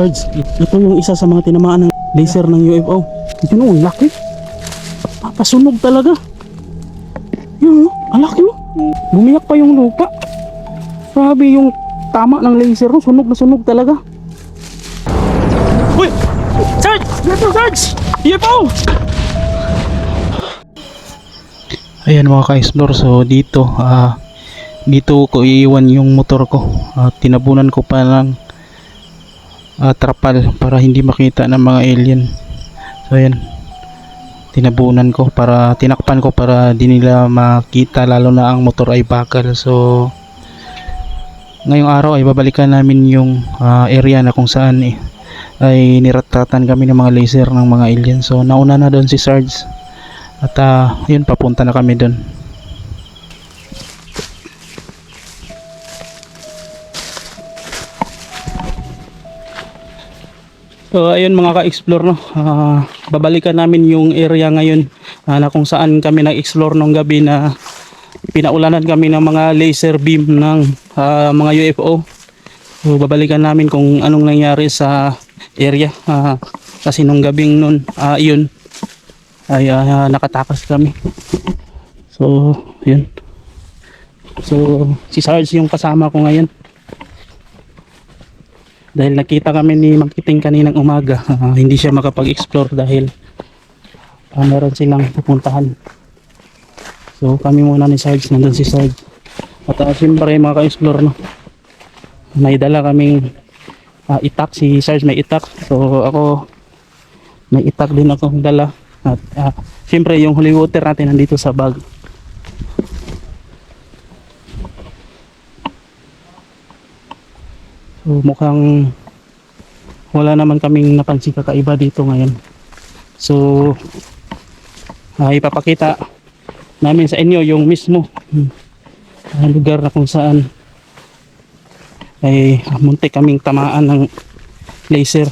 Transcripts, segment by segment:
Sarge, ito yung isa sa mga tinamaan ng laser ng UFO. Ito no, ang laki. Papasunog talaga. Yun, no? ang laki oh. Bumiyak pa yung lupa. Grabe yung tama ng laser, no? sunog na sunog talaga. Uy! Sarge! Dito, Sarge! UFO! Ayan mga ka-explore, so dito, ah, dito ko iiwan yung motor ko. Ah, tinabunan ko pa ng ah, trapal para hindi makita ng mga alien. So ayan, tinabunan ko para tinakpan ko para di nila makita lalo na ang motor ay bakal. So ngayong araw ay babalikan namin yung ah, area na kung saan eh, ay niratratan kami ng mga laser ng mga alien. So nauna na doon si Sarge. At ah, yun papunta na kami doon. So ayun mga ka-explore no. Ah, babalikan namin yung area ngayon ah, na kung saan kami nag-explore nung gabi na pinaulanan kami ng mga laser beam ng ah, mga UFO. So babalikan namin kung anong nangyari sa area Ah, kasi nung gabing nun ah, yun ay ah, nakatakas kami. So yun. So si Sarge yung kasama ko ngayon. Dahil nakita kami ni Magkiting kaninang umaga, ah, hindi siya makapag-explore dahil ah, meron silang pupuntahan. So kami muna ni Sarge, nandun si Sarge. At uh, siyempre mga ka-explore no, may dala kaming ah, itak, si Sarge may itak. So ako may itak din ako dala. At uh, siyempre yung holy water natin nandito sa bag. So mukhang wala naman kaming napansin kakaiba dito ngayon. So ah, ipapakita namin sa inyo yung mismo ah, lugar na kung saan ay muntik kaming tamaan ng laser.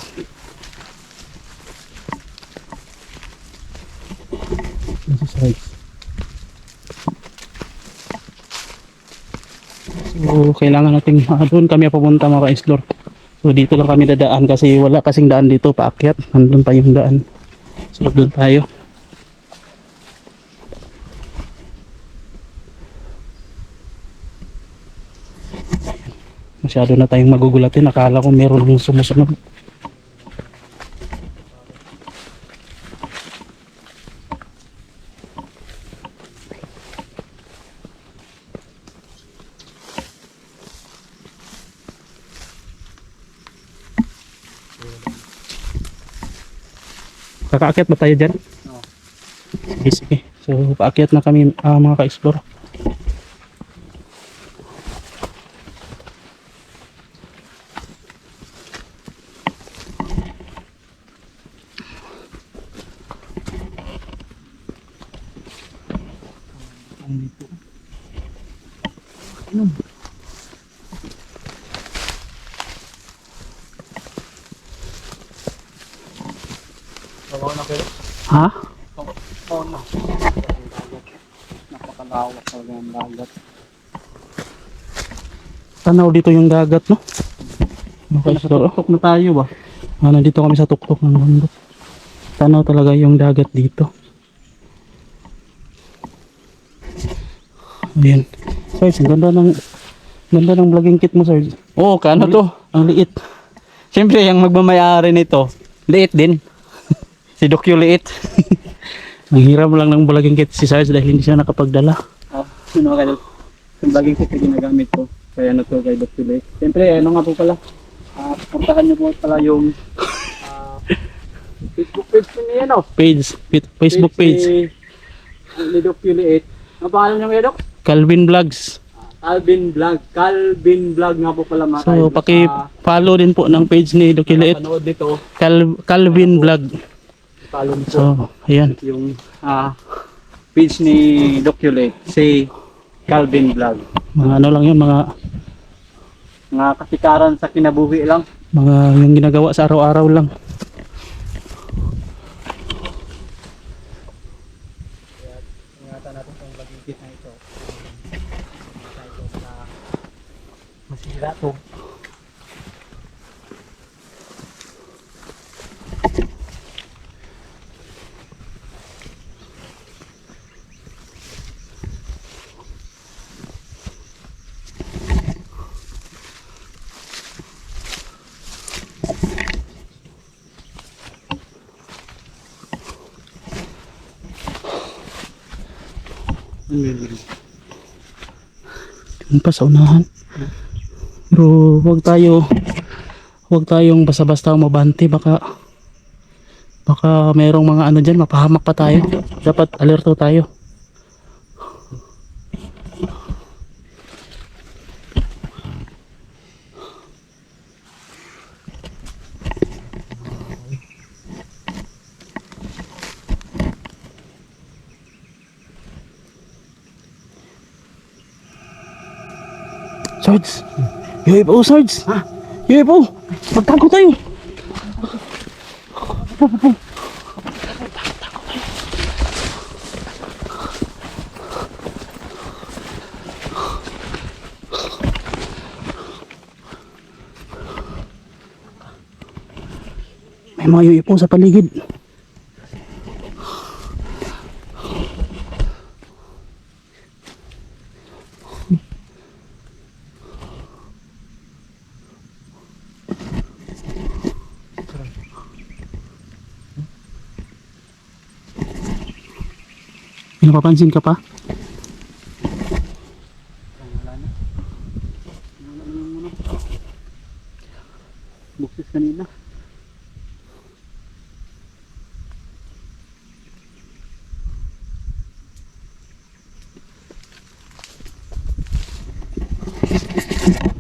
So, kailangan nating uh, doon kami papunta mga ka-explore. So, dito lang kami dadaan kasi wala kasing daan dito paakyat. Nandun pa yung daan. So, doon tayo. Masyado na tayong magugulatin. Akala ko meron yung sumusunod. Kakaakyat ba tayo dyan? Oo. Sige, sige. So, paakyat na kami ah, mga ka-explore. Ha? Napakalawak talaga ang dagat. Tanaw dito yung dagat, no? Mga ka-explore. Oh, Tuktok na tayo ba? Ah, nandito kami sa tuktok ng bundok. Tanaw talaga yung dagat dito. Ayan. Sarge, ang ganda ng ganda ng vlogging kit mo, Sarge. Oo, kano to? Ang liit. Siyempre, yung magmamayari nito, liit din. Si Dokyo liit. Ang hirap lang ng vlogging kit si Sarge dahil hindi siya nakapagdala. Oh, sino kayo? Yung baging kit na ginagamit ko. Kaya ano to kay Dokyo liit. Siyempre, ano nga po pala. Ah, puntahan niyo po pala yung ah, Facebook page niya yan, oh. Page, Facebook page. ni, ni Dokyo liit. Ang pangalan niya Dok? Calvin Vlogs. Calvin Vlog. Calvin Vlog nga po pala mga So, paki-follow din po ng page ni Dokiliit. Napanood dito, Cal- Calvin Vlog. Follow po So, ayan. yung ah, page ni Docule, si Calvin Vlog. Mga ano lang yun, mga Mga kasikaran sa kinabuhi lang. mga yung ginagawa sa araw-araw lang. Ingatan natin itong bagigit na ito. Ito na masira to. Yung pa sa unahan. Pero wag tayo wag tayong basta-basta umabante baka baka merong mga ano diyan mapahamak pa tayo. Dapat alerto tayo. Sarge! UFO, Sarge! Ha? UFO! Magtago tayo! May mga UFO sa paligid. Napapansin ka pa? Buksis kanina. Pahinga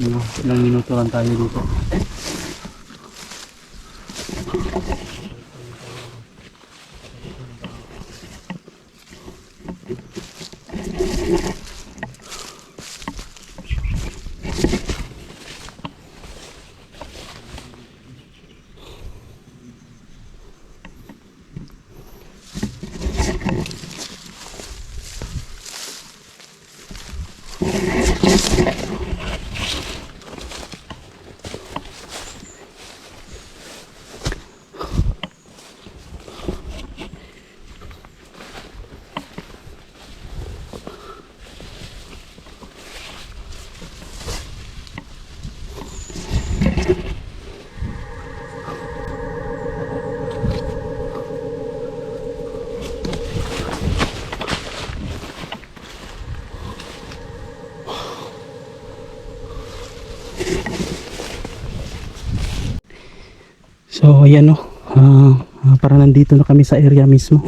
mga ilang minuto lang tayo dito. So ayan o, ah, ah, para nandito na kami sa area mismo.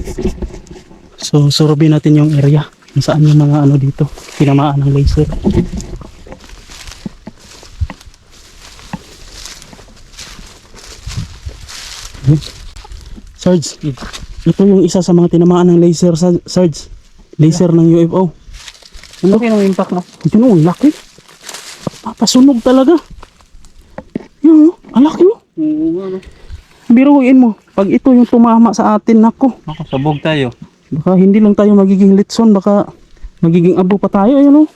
So survey natin yung area kung saan yung mga ano dito, tinamaan ng laser. Sarge, ito yung isa sa mga tinamaan ng laser, Sa- Sarge. Laser ng UFO. Ang laki ng impact no? Ito no, ang laki. Papasunog talaga. Yun, oh, ang laki oh. Oo nga no. Biruin mo, pag ito yung tumama sa atin, nako, Ako, sabog tayo. baka hindi lang tayo magiging litson, baka magiging abo pa tayo, ayun o.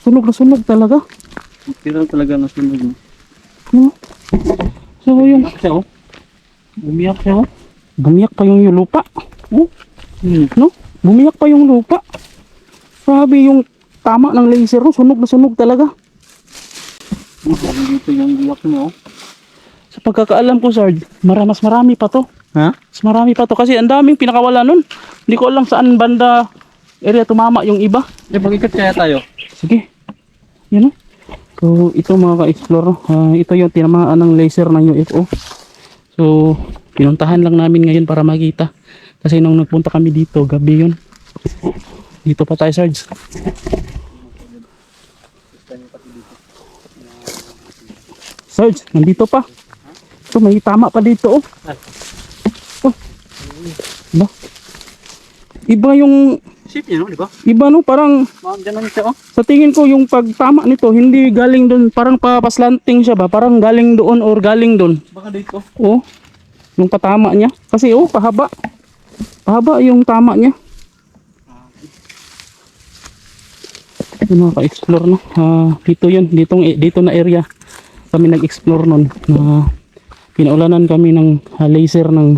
Sunog na sunog talaga. Pero talaga nasunog no. No? So yung Umiyak siya oh. Umiyak siya oh. bumiyak pa yung, yung lupa. Oh, Hmm. no? Bumiyak pa yung lupa. Grabe yung tama ng laser, no? sunog na sunog talaga. Dito yung iyak mo oh. Pagkakaalam ko, Sard, maramas marami pa to. Ha? Mas marami pa to kasi ang daming pinakawala nun. Hindi ko alam saan banda area tumama yung iba. Eh, mag-ikat kaya tayo. Sige. Yan o. So, ito mga ka-explore, ah, ito yung tinamaan ng laser ng UFO. So, pinuntahan lang namin ngayon para makita. Kasi nung nagpunta kami dito, gabi yun. Dito pa tayo, Sarge. Sarge, nandito pa. Ito, may tama pa dito, oh. Oh. Ba? Iba yung shape niya, no? Di ba? Iba no, parang ganun siya, oh. sa tingin ko yung pagtama nito, hindi galing doon, parang papaslanting siya ba? Parang galing doon or galing doon. Baka dito. Oh, yung patama niya. Kasi oh, pahaba. Pahaba yung tama niya. Yung mga ka-explore no. Ah, dito yun, ditong, dito na area. Kami nag-explore nun. Na pinaulanan kami ng ah, laser ng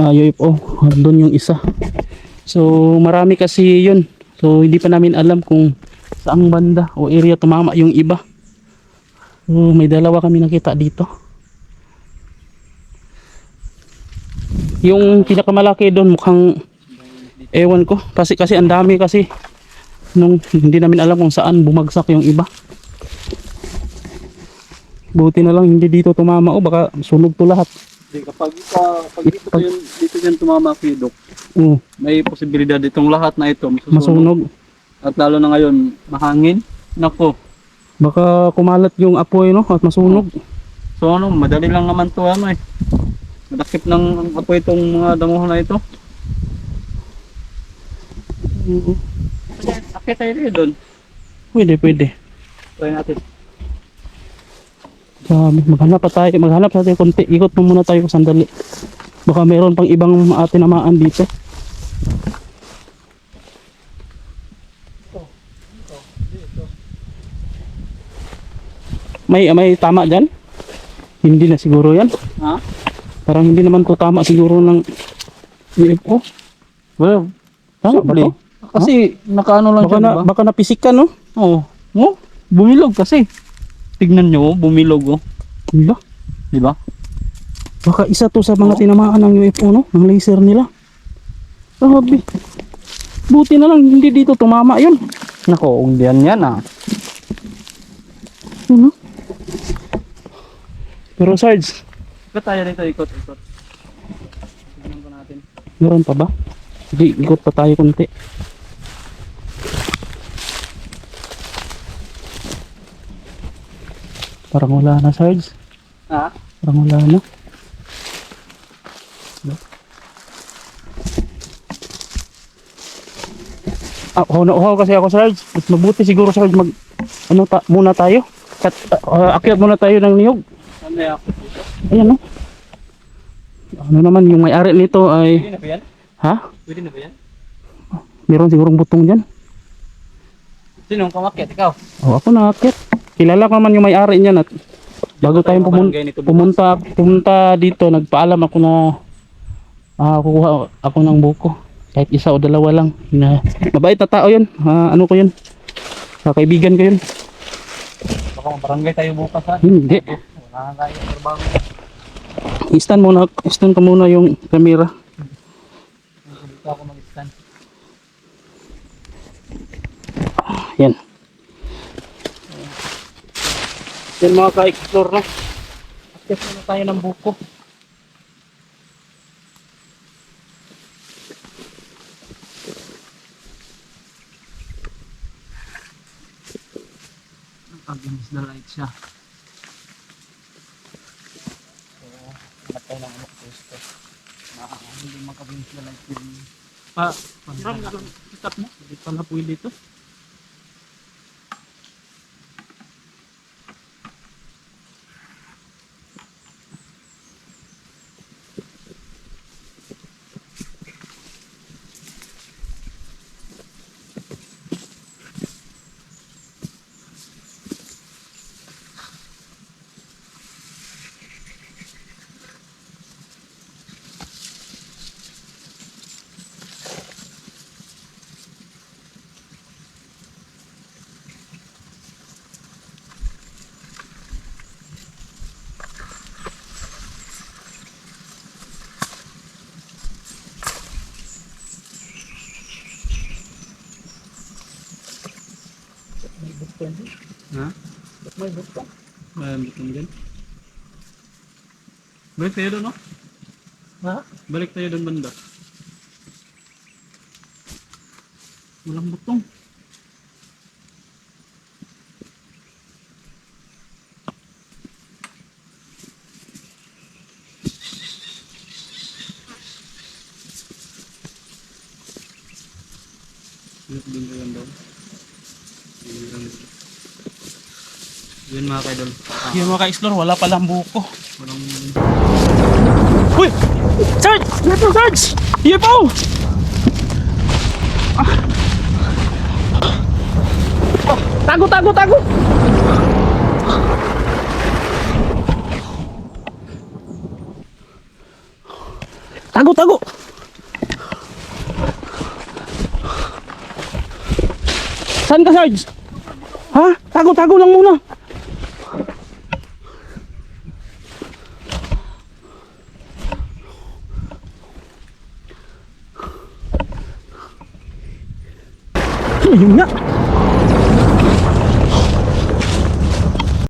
ah, UFO. Doon yung isa. So marami kasi yun. So hindi pa namin alam kung saang banda o area tumama yung iba. So may dalawa kami nakita dito. Yung pinakamalaki doon mukhang ewan ko kasi kasi ang dami kasi nung hindi namin alam kung saan bumagsak yung iba. Buti na lang hindi dito tumama o baka sunog to lahat. Hindi, kapag, uh, pag dito Pag- yun, dito yan tumama kayo, Dok. Oh, May posibilidad itong lahat na ito masusunog. masunog. At lalo na ngayon, mahangin. Nako. Baka kumalat yung apoy no at masunog. So ano, madali lang naman to ano eh. Madakip ng apoy itong mga danguhan na ito. Akit tayo doon. Pwede, pwede. Try natin. Grabe, maghanap pa tayo, maghanap pa tayo konti. Ikot mo muna tayo sandali. Baka meron pang ibang uh, tinamaan dito. May may tama diyan? Hindi na siguro 'yan. Ha? Parang hindi naman to tama siguro ng UFO. Well, Tama ba to? Kasi nakaano lang Baka siya, na, diba? baka napisikan no? Oo. Oh, bumilog kasi. Tignan nyo, oh, bumilog oh. Diba? Di ba? Baka isa to sa mga Oo. tinamaan ng UFO no? Ng laser nila. Grabe. Buti na lang hindi dito tumama 'yun. Nako, ungdian yan ah. Ano? Pero Sarge, Ikot tayo dito, ikot, ikot. Tignan ko natin. meron pa ba? Sige, ikot pa tayo konti. Parang wala na Sarge. Ha? Parang wala na. Ah, uhaw na uhaw kasi ako Sarge. Mas mabuti siguro Sarge mag ano ta, muna tayo. Kat, ah, akyat muna tayo ng niyog. Ano yan? Ayan no. Ano naman yung may-ari nito ay Pwede na ba yan? ha? Pwede na ba yan? Meron sigurong butong diyan. Sinong kumakit? Ikaw? Oh, ako nakakit. Kilala ko naman yung may-ari niyan at bago tayo pumun- pumunta pumunta dito, nagpaalam ako na ah kukuha ako ng buko. Kahit isa o dalawa lang. Na, mabait na tao 'yun. Ah, ano ko 'yun? Sa kaibigan ko 'yun. Baka mabarangay tayo bukas ha? Hindi. Wala na tayo trabaho. I-stand muna, i-stand ko muna yung camera. Dito ako mag-stand. Yan. Yan mga ka-explore no. Akit muna tayo ng buko. Against the light siya. So, tayo ng ano pwesto. Na hindi mag-against the light yung Pa, parang ganun. Ikat mo. Hindi pala pwede Ha? May. Mayroon bitong din. Balik tayo doon, no? Ha? Balik tayo doon banda. Walang butong. Doon ba yun doon? Yun mga kaidol. Ah, Yung mga ka-explore, wala palang buko. walang Uy! Sarge! Ito, Sarge! Iyo po! Tago, tago, tago! Tago, tago! Saan ka, Sarge? Ha? Tago, tago lang muna. Ayun nga.